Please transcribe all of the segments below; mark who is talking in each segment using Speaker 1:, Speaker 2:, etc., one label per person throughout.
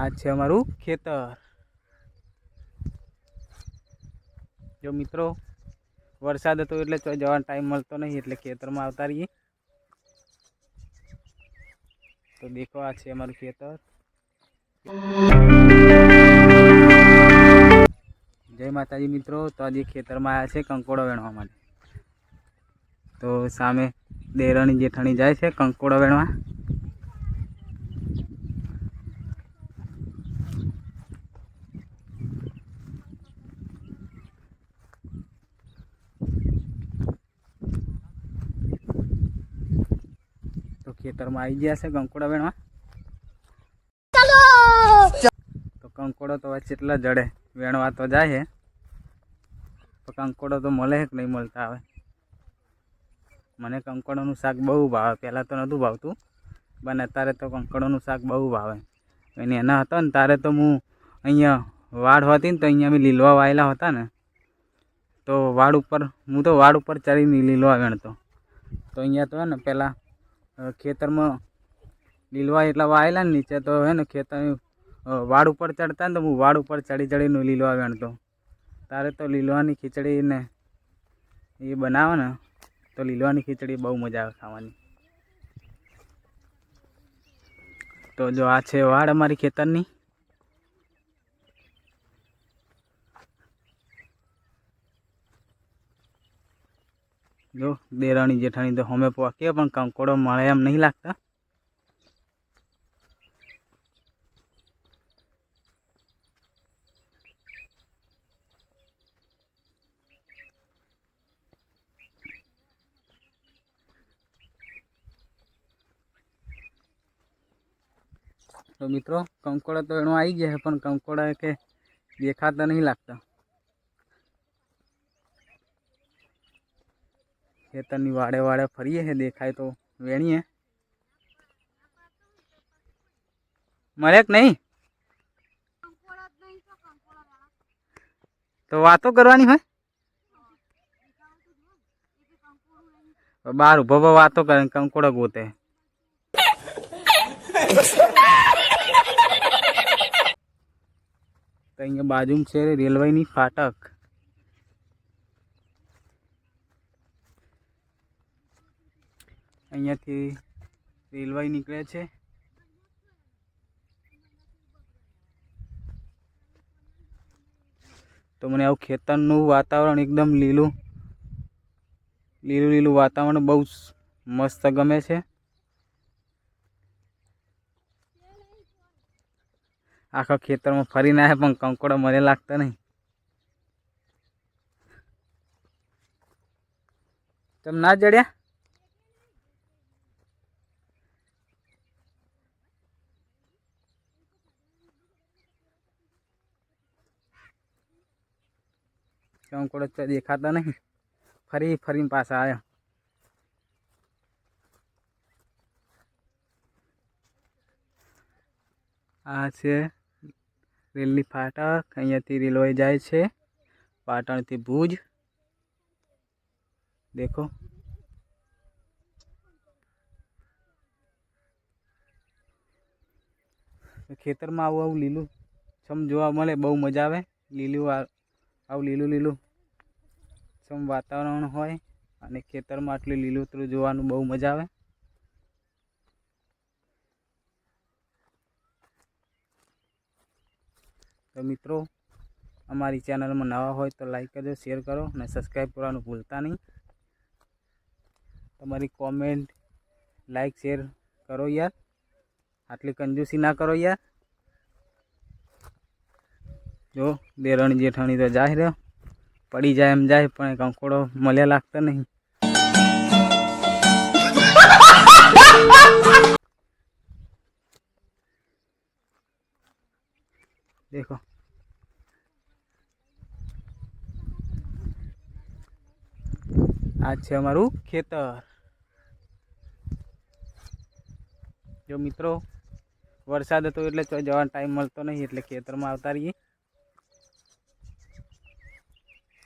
Speaker 1: આ છે અમારું ખેતર જો મિત્રો વરસાદ હતો એટલે જવાનો ટાઈમ મળતો નહીં એટલે ખેતરમાં આવતા રહીએ તો દેખો આ છે અમારું ખેતર જય માતાજી મિત્રો તો આજે ખેતરમાં આવ્યા છે કંકોડો વેણવા માટે તો સામે દેરણી જેઠણી જાય છે કંકોડો વેણવા ખેતરમાં આવી ગયા છે કંકોડા વેણવા તો કંકોડો તો વચ્ચે જડે વેણવા તો જાય છે તો કંકોડો તો મળે કે નહીં મળતા આવે મને કંકોડોનું શાક બહુ ભાવે પહેલાં તો નહોતું ભાવતું પણ અત્યારે તો કંકોડોનું શાક બહુ ભાવે એને એના હતો ને તારે તો હું અહીંયા વાડ હોતી ને તો અહીંયા અમે લીલવા વાયેલા હતા ને તો વાડ ઉપર હું તો વાડ ઉપર ચડીને લીલવા વેણતો તો અહીંયા તો ને પહેલાં ખેતરમાં લીલવા એટલા વાયેલા ને નીચે તો હે ને ખેતર વાડ ઉપર ચડતા ને તો હું વાડ ઉપર ચડી ચડીને લીલવા ગણતો તારે તો લીલવાની ખીચડી ને એ બનાવે ને તો લીલવાની ખીચડી બહુ મજા આવે ખાવાની તો જો આ છે વાડ અમારી ખેતરની जो देरानी जेठानी तो हमें पाके अपन कंकड़ मलयाम नहीं लगता तो मित्रों कंकड़ा तो एणु आई गया है पर कंकड़ा के देखा तो नहीं लगता खेतर वाड़े वाड़े फरी है देखा है तो वेणी है मरे नहीं तो वा तो करवानी बार उभो बात तो कंकोड़ा गोते कहीं बाजू में रेलवे नी फाटक અહીંયાથી રેલવે નીકળે છે તો મને આવું ખેતરનું વાતાવરણ એકદમ લીલું લીલું લીલું વાતાવરણ બહુ મસ્ત ગમે છે આખા ખેતરમાં ફરી આવે પણ કંકોડો મને લાગતો નહીં તમે ના જડ્યા કાંકોળા તે દેખાતા નહીં ફરી ફરીન પાછા આયા આ છે રેલની ફાટક અહીંયા થી રેલવે જાય છે પાટણ થી ભુજ દેખો ખેતરમાં આવ લીલુ સમજોવા મળે બહુ મજા આવે લીલુ આવ લીલુ લીલુ મોસમ વાતાવરણ હોય અને ખેતરમાં આટલું લીલોતરું જોવાનું બહુ મજા આવે તો મિત્રો અમારી ચેનલમાં નવા હોય તો લાઈક કરજો શેર કરો અને સબસ્ક્રાઈબ કરવાનું ભૂલતા નહીં તમારી કોમેન્ટ લાઈક શેર કરો યાર આટલી કંજૂસી ના કરો યાર જો દેરણી જેઠાણી તો જાહેર पड़ी जाए हम जाए पर कंकड़ो मले लगता नहीं देखो आज अमरु खेतर जो मित्रों वरसाद तो एट जवा टाइम मलत नहीं खेतर में आता रही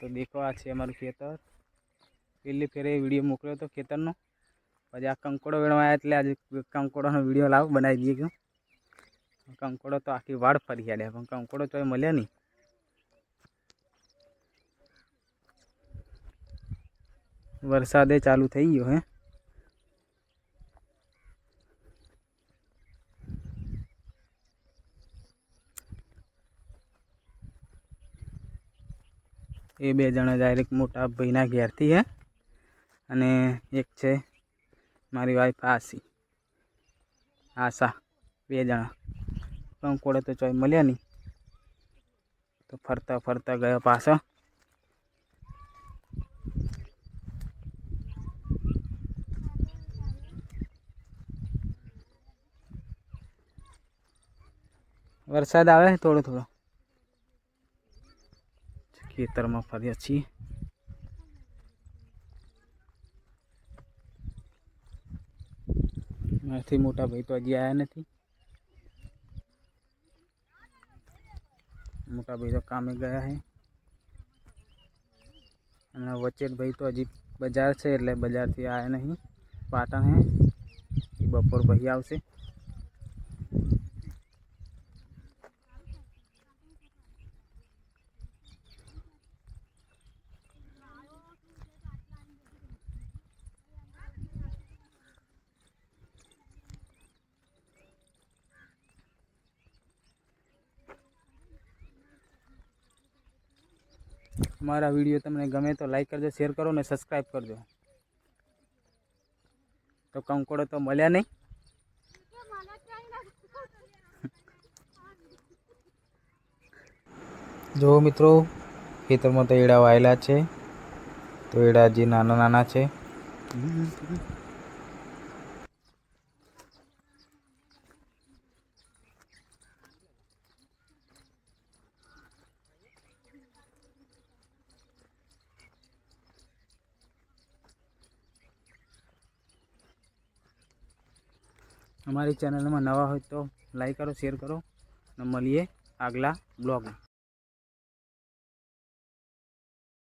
Speaker 1: तो देखो आमर खेतर पेली फेरे वीडियो मोकलो तो खेतर नो आज कंकड़ वेण आया थे आज कंकड़ ना वीडियो लाओ बनाई दिए क्यों कंकड़ तो आखिर वाड़ फरी हाड़े अपन कंकड़ तो मल्या नहीं वरसादे चालू थी गये है ये बे जन डायरेक्ट मोटा भाई घेर थी है अने एक है मारी वाइफ आशी आशा बे जना कंकोड़े तो चाय मल्या नहीं तो फरता फरता गया पासा वरसाद आए थोड़ो थोड़ा ખેતરમાં ફર્યા છીએ મારાથી મોટા ભાઈ તો હજી આવ્યા નથી મોટા ભાઈ તો કામે ગયા છે અને વચેટ ભાઈ તો હજી બજાર છે એટલે બજારથી આવ્યા નહીં પાટણ હે એ બપોર ભાઈ આવશે મારા વિડીયો તમને ગમે તો લાઈક કરજો શેર કરો ને સબસ્ક્રાઈબ કરજો તો કંકોડો તો મળ્યા નહીં જો મિત્રો ખેતરમાં તો એડા વાયેલા છે તો એડા જે નાના નાના છે અમારી ચેનલમાં નવા હોય તો લાઇક કરો શેર કરો અને મળીએ આગલા બ્લોગમાં